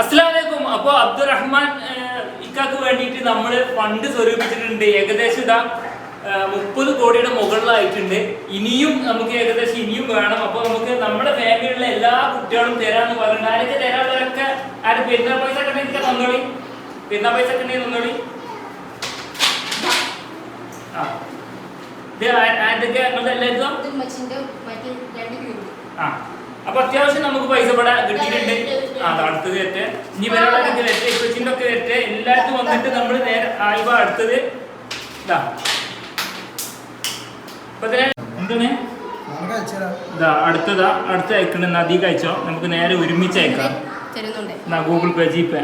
അസ്സലാമലൈക്കും. അപ്പൊ അബ്ദുറഹ്മാൻ ഇക്കാക്ക് വേണ്ടിയിട്ട് നമ്മൾ ഫണ്ട് സ്വരൂപിച്ചിട്ടുണ്ട്. ഏകദേശം ഇതാ മുപ്പത് കോടിയുടെ മുകളിലായിട്ടുണ്ട്. ഇനിയും നമുക്ക് ഏകദേശം ഇനിയും വേണം. അപ്പൊ നമുക്ക് നമ്മുടെ ഫാമിലിയിലുള്ള എല്ലാ കുട്ടികളും തരാന്ന് പറഞ്ഞിട്ടുണ്ട് ആരൊക്കെ തരാനുള്ളവരൊക്കെ ആര്? പെരുന്നാൾ പൈസ കണ്ടെങ്കിൽ തന്നോളി. പെരുന്നാൾ പൈസ കണ്ടെങ്കിൽ തന്നോളി. ആ. ഇത് നിങ്ങളുടെ എല്ലാവർക്കും അപ്പൊ അത്യാവശ്യം നമുക്ക് പൈസ ഇവിടെ കിട്ടിയിട്ടുണ്ട്. അടുത്തത് തെറ്റ്. ഇനി വരാനുള്ളതൊക്കെ തെറ്റ്. ഇപ്പച്ചിന്റെ ഒക്കെ വരട്ടെ എല്ലായിടത്തും വന്നിട്ട് നമ്മൾ നേരെ ആയിവ അടുത്തത്. ഇതാ. എന്താണ്. ഇതാ അടുത്തതാ. അടുത്ത അയക്കണ നദി കഴിച്ചോ. നമുക്ക് നേരെ ഒരുമിച്ച് അയക്കാം. എന്നാ ഗൂഗിൾ പേ ജി പേ.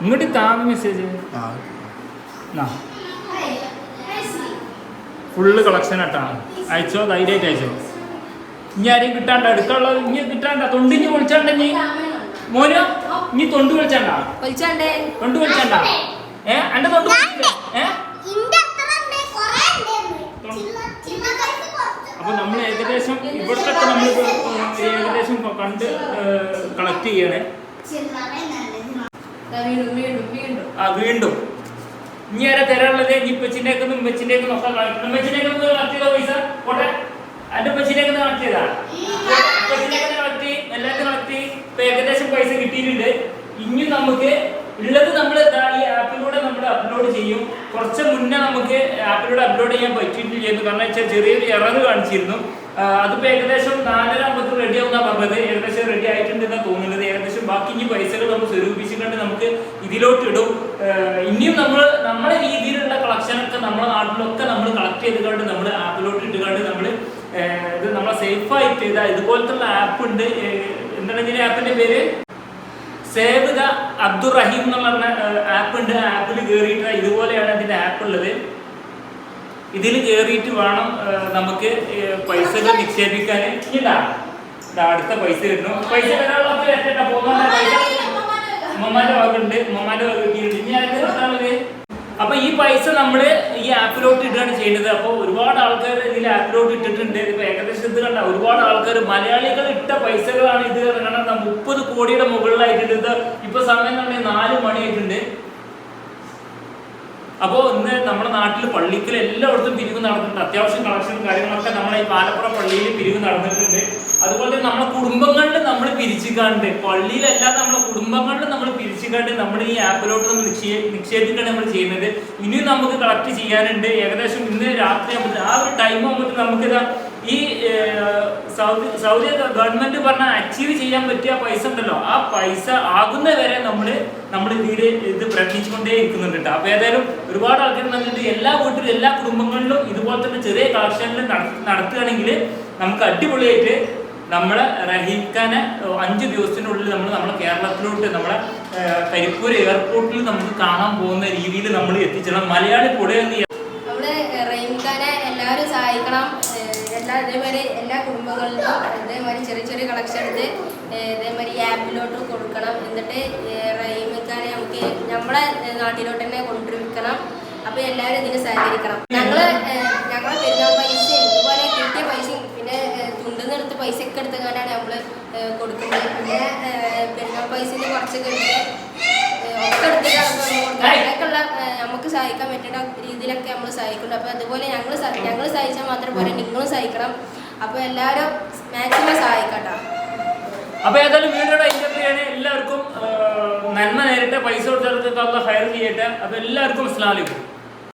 ഇങ്ങോട്ട് താമ മെസ്സേജ് ആ. ഫുള്ള് കളക്ഷൻ ആട്ടാ. അയച്ചോ? ധൈര്യമായിട്ട് അയച്ചോ? ഇനി ആരെയും കിട്ടാണ്ട? അടുത്തുള്ള ഇനി കിട്ടാണ്ട? തൊണ്ടിഞ്ഞ് വിളിച്ചാണ്ട നീ മോനോ ഇനി തൊണ്ട് വിളിച്ചാണ്ട വിളിച്ചാണ്ടേ തൊണ്ട് വിളിച്ചാണ്ട ഏ? അന്റെ തൊണ്ട്? ഏ? അപ്പൊ നമ്മൾ ഏകദേശം ഇവിടത്തെ നമ്മൾ ഏകദേശം കണ്ട് കളക്ട് ചെയ്യണേ ദാ വീണ്ടും വീണ്ടും വീണ്ടും ആ വീണ്ടും. ഇനി ആരെ തരാനുള്ളത്? ഇനി ഇപ്പച്ചിന്റെയൊക്കെ ഉമ്മച്ചിന്റെയൊക്കെ നോക്കാൻ കളക്ട് ഉമ്മച്ചിന്റെയൊക്കെ കളക്ട് ചെയ്തോ പൈസ പോട്ടെ. അന്റെ ഉമ്മച്ചിന്റെയൊക്കെ കളക്ട് ചെയ്താ ഉമ്മച്ചിന്റെയൊക്കെ കളക്ട് ചെയ്യും എല്ലാവരും കളക്ട് ചെയ്യും ഏകദേശം പൈസ കിട്ടിയിട്ടുണ്ട്. ഇനി നമുക്ക് ഉള്ളത് നമ്മൾ ഈ ആപ്പിലൂടെ നമ്മൾ അപ്ലോഡ് ചെയ്യും. കുറച്ച് മുന്നേ നമുക്ക് ആപ്പിലൂടെ അപ്ലോഡ് ചെയ്യാൻ പറ്റിയിട്ടില്ലായിരുന്നു കാരണം വെച്ചാൽ ചെറിയൊരു എറർ കാണിച്ചിരുന്നു. അതിപ്പോൾ അതിപ്പോ ഏകദേശം നാലര ആകുമ്പോൾ റെഡി ആവുന്ന പറഞ്ഞത്. ഏകദേശം റെഡി ആയിട്ടുണ്ടെന്നാണ് തോന്നുന്നത്. ഏകദേശം ബാക്കി ഇനി പൈസകൾ നമ്മൾ സ്വരൂപിച്ചിട്ടുണ്ട് നമുക്ക് ഇതിലോട്ട് ഇടും. ഇനിയും നമ്മൾ നമ്മുടെ രീതിയിലുള്ള കളക്ഷനൊക്കെ നമ്മുടെ നാട്ടിലൊക്കെ നമ്മൾ കളക്ട് ചെയ്തുകൊണ്ട് നമ്മൾ ആപ്പിലോട്ട് ഇട്ടുകൊണ്ട് നമ്മൾ ഇത് നമ്മളെ സേഫ് ആയിട്ട് ഇതാ ഇതുപോലത്തെ ആപ്പ് ഉണ്ട്. എന്താണ് ആപ്പിന്റെ പേര്? സേവ് ദ അബ്ദുറഹീം എന്ന് പറഞ്ഞ ആപ്പ് ഉണ്ട്. ആപ്പിൽ കയറിയിട്ട് ഇതുപോലെയാണ് അതിന്റെ ആപ്പ് ഉള്ളത്. ഇതിൽ കയറിയിട്ട് വേണം നമുക്ക് പൈസ പൈസകൾ നിക്ഷേപിക്കാൻ ഇതാ അടുത്ത പൈസ കിട്ടണം. പൈസ വരാനുള്ള പൈസ ഉമ്മമാന്റെ വകുണ്ട് ഉമ്മമാരുടെ വക കിട്ടിയിട്ടുണ്ട്. ഇനി അതിന്റെ കിട്ടാനുള്ളത് അപ്പൊ ഈ പൈസ നമ്മൾ ഈ ആപ്പിലോട്ട് ഇടുകയാണ് ചെയ്യുന്നത്. അപ്പോൾ ഒരുപാട് ആൾക്കാർ ഇതിൽ ആപ്പിലോട്ട് ഇട്ടിട്ടുണ്ട്. ഇപ്പൊ ഏകദേശം ഇത് കണ്ട? ഒരുപാട് ആൾക്കാർ മലയാളികൾ ഇട്ട പൈസകളാണ് ഇത് കാരണം മുപ്പത് കോടിയുടെ മുകളിലായിട്ടുണ്ട്. ഇപ്പൊ സമയം തന്നെ നാല് മണിയായിട്ടുണ്ട്. അപ്പോൾ ഇന്ന് നമ്മുടെ നാട്ടിൽ പള്ളിക്കൽ എല്ലായിടത്തും പിരിവ് നടന്നിട്ടുണ്ട്. അത്യാവശ്യം കളക്ഷനും കാര്യങ്ങളൊക്കെ നമ്മളെ ഈ പാലപ്പുറ പള്ളിയിൽ പിരിവ് നടന്നിട്ടുണ്ട്. അതുപോലെ തന്നെ നമ്മളെ കുടുംബങ്ങളിൽ നമ്മൾ പിരിച്ചുകാണ്ട് പള്ളിയിലല്ലാതെ നമ്മളെ കുടുംബങ്ങളിൽ നമ്മൾ പിരിച്ചുകാണ്ട് നമ്മുടെ ഈ ആപ്പിലോട്ട് നമ്മൾ നിക്ഷേ നമ്മൾ ചെയ്യുന്നത്. ഇനിയും നമുക്ക് കളക്ട് ചെയ്യാനുണ്ട്. ഏകദേശം ഇന്ന് രാത്രി ആകുമ്പോൾ ആ ഒരു ടൈം ആകുമ്പോൾ നമുക്കിതാ ഈ സൗദി സൗദി ഗവൺമെന്റ് പറഞ്ഞ അച്ചീവ് ചെയ്യാൻ പറ്റിയ പൈസ ഉണ്ടല്ലോ. ആ പൈസ ആകുന്ന വരെ നമ്മൾ നമ്മൾ ഇതിൽ ഇത് പ്രയത്നിച്ചുകൊണ്ടേ ഇരിക്കുന്നുണ്ട് കേട്ടോ അപ്പൊ ഏതായാലും ഒരുപാട് ആൾക്കാർ വന്നിട്ട് എല്ലാ വീട്ടിലും എല്ലാ കുടുംബങ്ങളിലും ഇതുപോലെ തന്നെ ചെറിയ കളക്ഷനിൽ നടത്തുകയാണെങ്കിൽ നമുക്ക് അടിപൊളിയായിട്ട് നമ്മളെ റഹീഖാനെ അഞ്ച് ദിവസത്തിനുള്ളിൽ നമ്മൾ നമ്മുടെ കേരളത്തിലോട്ട് നമ്മളെ ഏർ, കരിപ്പൂർ എയർപോർട്ടിൽ നമുക്ക് കാണാൻ പോകുന്ന രീതിയിൽ നമ്മൾ എത്തിച്ചേരണം. മലയാളി പൊടിയെന്ന് നമ്മുടെ എല്ലാവരും സഹായിക്കണം. എല്ലാ ഇതേമാതിരി എല്ലാ കുടുംബങ്ങളിലും ഇതേമാതിരി ചെറിയ ചെറിയ കളക്ഷൻ എടുത്ത് ഇതേമാതിരി ആപ്പിലോട്ട് കൊടുക്കണം. എന്നിട്ട് റൈമിക്കാൻ നമുക്ക് നമ്മളെ നാട്ടിലോട്ട് തന്നെ കൊണ്ടുവരണം അപ്പോൾ എല്ലാവരും ഇതിന് സഹകരിക്കണം. ഞങ്ങൾ ഞങ്ങളെ പെരുന്നാൾ പൈസ ഇതുപോലെ കിട്ടിയ പൈസയും പിന്നെ തുണ്ട് തുണ്ടെന്ന് എടുത്ത് പൈസ ഒക്കെ എടുത്തുകൊണ്ടാണ് നമ്മൾ കൊടുക്കുന്നത്. പിന്നെ പെരുന്നാൾ പൈസയിൽ കുറച്ചൊക്കെ എടുത്ത് ഒക്കെ എടുത്തിട്ടാണ് കൊടുക്കുന്നത്. സഹായിക്കാൻ പറ്റുന്ന രീതിയിലൊക്കെ നമ്മൾ സഹായിക്കുന്നുണ്ട് അപ്പോൾ അതുപോലെ ഞങ്ങൾ ഞങ്ങൾ സഹായിച്ചാൽ മാത്രം പോലെ നിങ്ങളും സഹായിക്കണം അപ്പോൾ എല്ലാവരും മാക്സിമം സഹായിക്കട്ടോ. അപ്പോൾ ഏതായാലും വീഡിയോയുടെ ഇന്റർവ്യൂ എല്ലാവർക്കും നന്മ നേരിട്ട് പൈസ കൊടുത്തവർക്ക് ഹയർ ചെയ്യട്ടെ. അപ്പോൾ എല്ലാവർക്കും അസ്ലാം